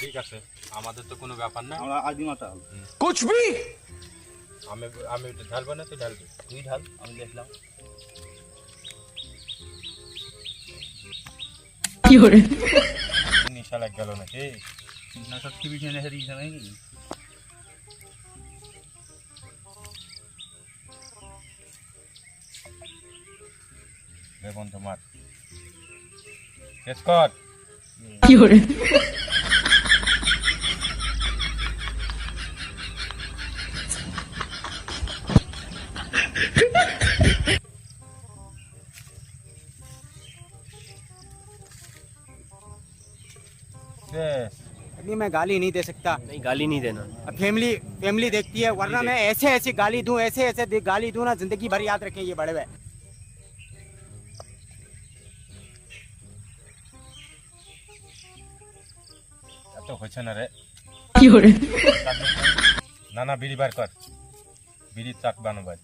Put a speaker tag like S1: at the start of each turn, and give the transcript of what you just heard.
S1: ঠিক আছে আমাদের তো কোনো ব্যাপার না।
S2: আমরা আদি মাতাল
S3: কুছ ভি
S1: আমি আমি ঢাল না তো ঢাল
S2: তুই ঢাল আমি দেখলাম।
S1: কি হরে নিশা লাগ গেল নাকি?
S2: না সব টিভি চ্যানেলে দিয়েছে নাকি?
S1: রে বন্ধু মার। শেষ কর। কি হরে শেষ
S4: अभी मैं गाली नहीं दे सकता
S3: नहीं गाली नहीं देना
S4: अब फैमिली फैमिली देखती है वरना मैं ऐसे ऐसे गाली दूं ऐसे ऐसे दे- गाली दूं ना जिंदगी भर याद रखें ये बड़े हुए
S1: এত হয়েছে না রে না না বিড়ি বার কর বিড়ির চাক বানো ভাই